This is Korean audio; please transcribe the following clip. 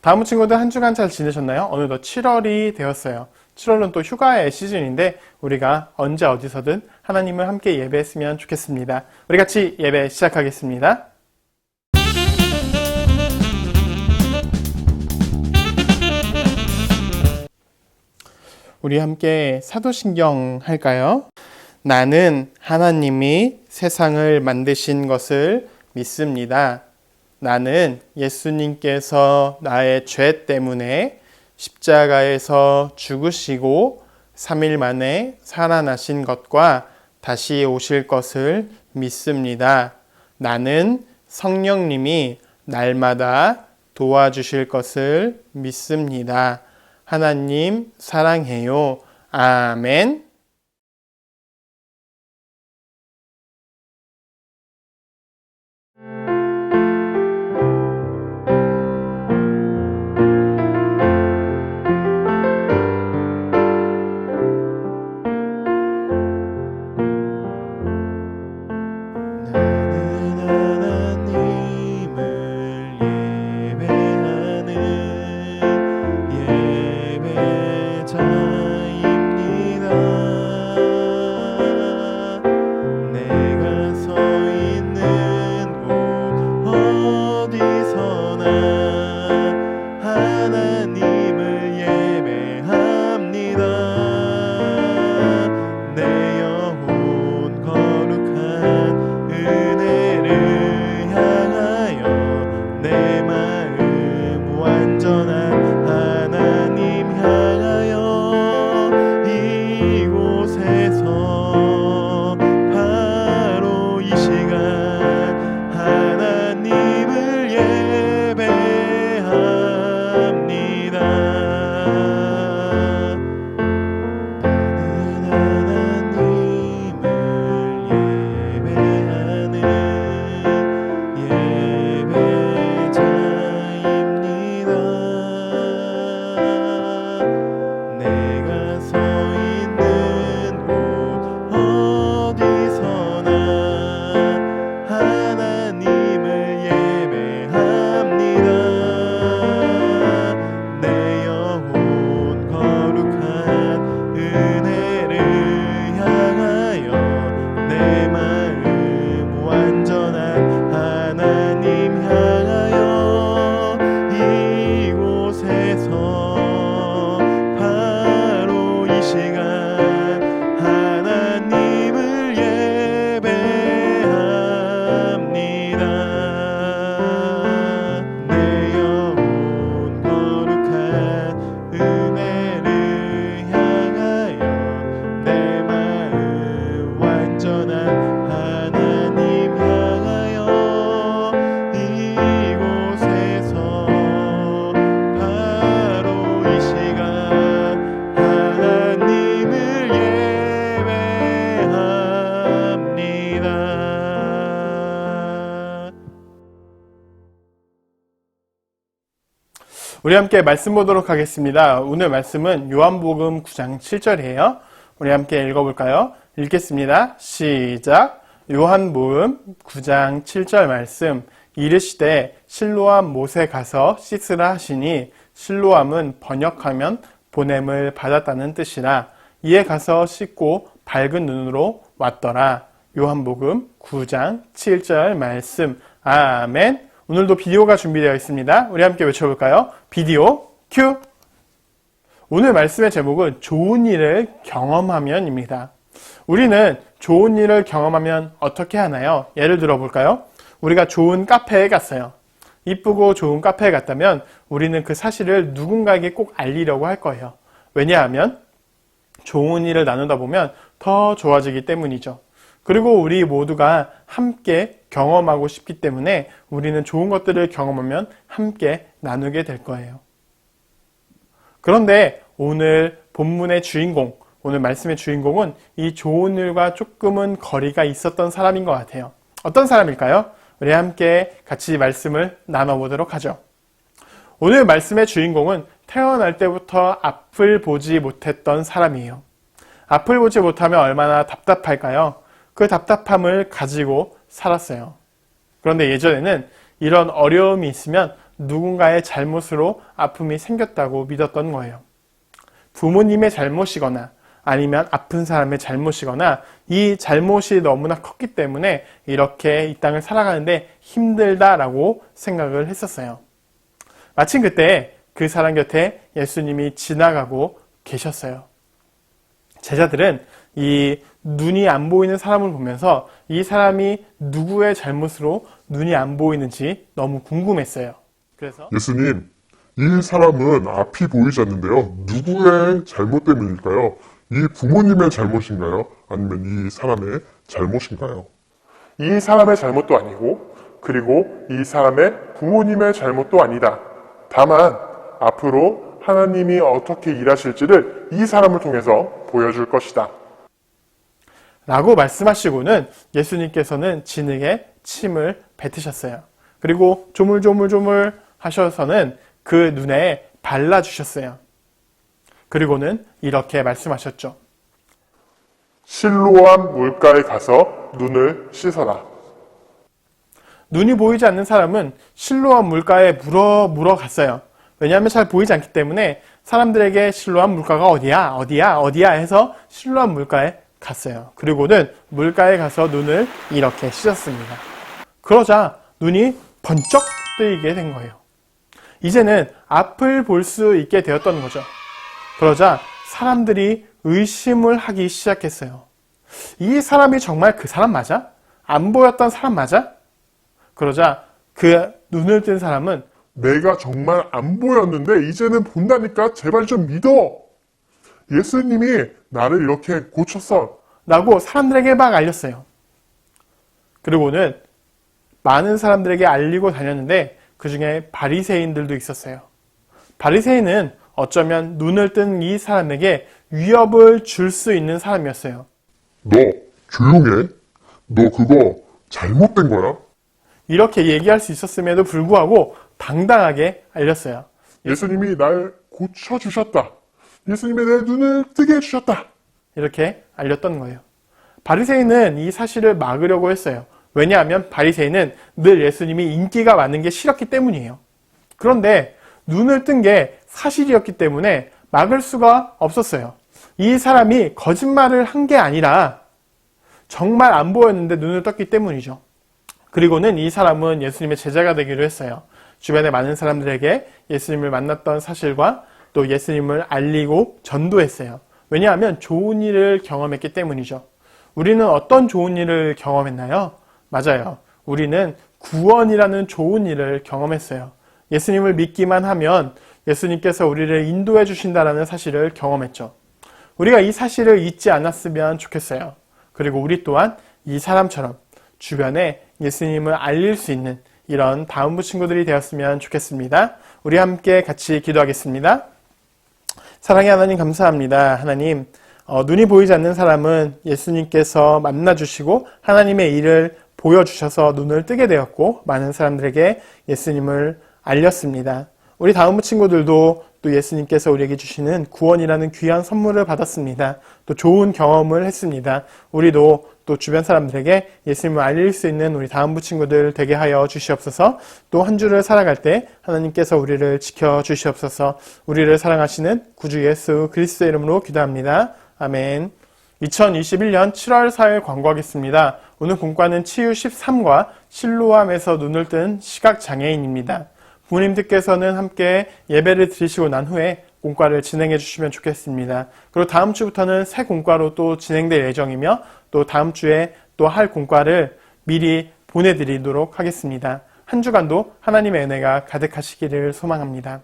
다음 친구들 한 주간 잘 지내셨나요? 어느덧 7월이 되었어요. 7월은 또 휴가의 시즌인데 우리가 언제 어디서든 하나님을 함께 예배했으면 좋겠습니다. 우리 같이 예배 시작하겠습니다. 우리 함께 사도신경 할까요? 나는 하나님이 세상을 만드신 것을 믿습니다. 나는 예수님께서 나의 죄 때문에 십자가에서 죽으시고 3일 만에 살아나신 것과 다시 오실 것을 믿습니다. 나는 성령님이 날마다 도와주실 것을 믿습니다. 하나님 사랑해요. 아멘. 어 우리 함께 말씀 보도록 하겠습니다. 오늘 말씀은 요한복음 9장 7절이에요. 우리 함께 읽어볼까요? 읽겠습니다. 시작. 요한복음 9장 7절 말씀. 이르시되 실로암 못에 가서 씻으라 하시니 실로암은 번역하면 보냄을 받았다는 뜻이라 이에 가서 씻고 밝은 눈으로 왔더라. 요한복음 9장 7절 말씀. 아멘. 오늘도 비디오가 준비되어 있습니다. 우리 함께 외쳐볼까요? 비디오 큐! 오늘 말씀의 제목은 좋은 일을 경험하면입니다. 우리는 좋은 일을 경험하면 어떻게 하나요? 예를 들어 볼까요? 우리가 좋은 카페에 갔어요. 이쁘고 좋은 카페에 갔다면 우리는 그 사실을 누군가에게 꼭 알리려고 할 거예요. 왜냐하면 좋은 일을 나누다 보면 더 좋아지기 때문이죠. 그리고 우리 모두가 함께 경험하고 싶기 때문에 우리는 좋은 것들을 경험하면 함께 나누게 될 거예요. 그런데 오늘 본문의 주인공, 오늘 말씀의 주인공은 이 좋은 일과 조금은 거리가 있었던 사람인 것 같아요. 어떤 사람일까요? 우리 함께 같이 말씀을 나눠보도록 하죠. 오늘 말씀의 주인공은 태어날 때부터 앞을 보지 못했던 사람이에요. 앞을 보지 못하면 얼마나 답답할까요? 그 답답함을 가지고 살았어요. 그런데 예전에는 이런 어려움이 있으면 누군가의 잘못으로 아픔이 생겼다고 믿었던 거예요. 부모님의 잘못이거나 아니면 아픈 사람의 잘못이거나 이 잘못이 너무나 컸기 때문에 이렇게 이 땅을 살아가는데 힘들다라고 생각을 했었어요. 마침 그때 그 사람 곁에 예수님이 지나가고 계셨어요. 제자들은 이 눈이 안 보이는 사람을 보면서 이 사람이 누구의 잘못으로 눈이 안 보이는지 너무 궁금했어요. 그래서 예수님, 이 사람은 앞이 보이지 않는데요. 누구의 잘못 때문일까요? 이 부모님의 잘못인가요? 아니면 이 사람의 잘못인가요? 이 사람의 잘못도 아니고 그리고 이 사람의 부모님의 잘못도 아니다. 다만 앞으로 하나님이 어떻게 일하실지를 이 사람을 통해서 보여줄 것이다. 라고 말씀하시고는 예수님께서는 진흙에 침을 뱉으셨어요. 그리고 조물조물조물 하셔서는 그 눈에 발라주셨어요. 그리고는 이렇게 말씀하셨죠. 실로암 물가에 가서 눈을 씻어라. 눈이 보이지 않는 사람은 실로암 물가에 물어 물어 갔어요. 왜냐하면 잘 보이지 않기 때문에 사람들에게 실로암 물가가 어디야, 어디야, 어디야 해서 실로암 물가에 갔어요. 그리고는 물가에 가서 눈을 이렇게 씻었습니다. 그러자 눈이 번쩍 뜨이게 된 거예요. 이제는 앞을 볼 수 있게 되었던 거죠. 그러자 사람들이 의심을 하기 시작했어요. 이 사람이 정말 그 사람 맞아? 안 보였던 사람 맞아? 그러자 그 눈을 뜬 사람은 내가 정말 안 보였는데 이제는 본다니까 제발 좀 믿어. 예수님이 나를 이렇게 고쳤어. 라고 사람들에게 막 알렸어요. 그리고는 많은 사람들에게 알리고 다녔는데 그 중에 바리새인들도 있었어요. 바리새인은 어쩌면 눈을 뜬 이 사람에게 위협을 줄 수 있는 사람이었어요. 너 조용해. 너 그거 잘못된 거야. 이렇게 얘기할 수 있었음에도 불구하고 당당하게 알렸어요. 예수님이 날 고쳐주셨다. 예수님이 내 눈을 뜨게 해주셨다. 이렇게 알렸던 거예요. 바리새인은 이 사실을 막으려고 했어요. 왜냐하면 바리새인은 늘 예수님이 인기가 많은 게 싫었기 때문이에요. 그런데 눈을 뜬 게 사실이었기 때문에 막을 수가 없었어요. 이 사람이 거짓말을 한 게 아니라 정말 안 보였는데 눈을 떴기 때문이죠. 그리고는 이 사람은 예수님의 제자가 되기로 했어요. 주변의 많은 사람들에게 예수님을 만났던 사실과 또 예수님을 알리고 전도했어요. 왜냐하면 좋은 일을 경험했기 때문이죠. 우리는 어떤 좋은 일을 경험했나요? 맞아요. 우리는 구원이라는 좋은 일을 경험했어요. 예수님을 믿기만 하면 예수님께서 우리를 인도해 주신다라는 사실을 경험했죠. 우리가 이 사실을 잊지 않았으면 좋겠어요. 그리고 우리 또한 이 사람처럼 주변에 예수님을 알릴 수 있는 이런 다음부 친구들이 되었으면 좋겠습니다. 우리 함께 같이 기도하겠습니다. 사랑의 하나님 감사합니다. 하나님, 어, 눈이 보이지 않는 사람은 예수님께서 만나주시고 하나님의 일을 보여주셔서 눈을 뜨게 되었고 많은 사람들에게 예수님을 알렸습니다. 우리 다음부 친구들도 또 예수님께서 우리에게 주시는 구원이라는 귀한 선물을 받았습니다. 또 좋은 경험을 했습니다. 우리도 또 주변 사람들에게 예수님을 알릴 수 있는 우리 다음부 친구들 되게 하여 주시옵소서. 또 한 주를 살아갈 때 하나님께서 우리를 지켜 주시옵소서. 우리를 사랑하시는 구주 예수 그리스도 이름으로 기도합니다. 아멘. 2021년 7월 4일 광고하겠습니다. 오늘 공과는 치유 13과 실로암에서 눈을 뜬 시각장애인입니다. 부모님들께서는 함께 예배를 드리시고 난 후에 공과를 진행해 주시면 좋겠습니다. 그리고 다음 주부터는 새 공과로 또 진행될 예정이며 또 다음 주에 또 할 공과를 미리 보내드리도록 하겠습니다. 한 주간도 하나님의 은혜가 가득하시기를 소망합니다.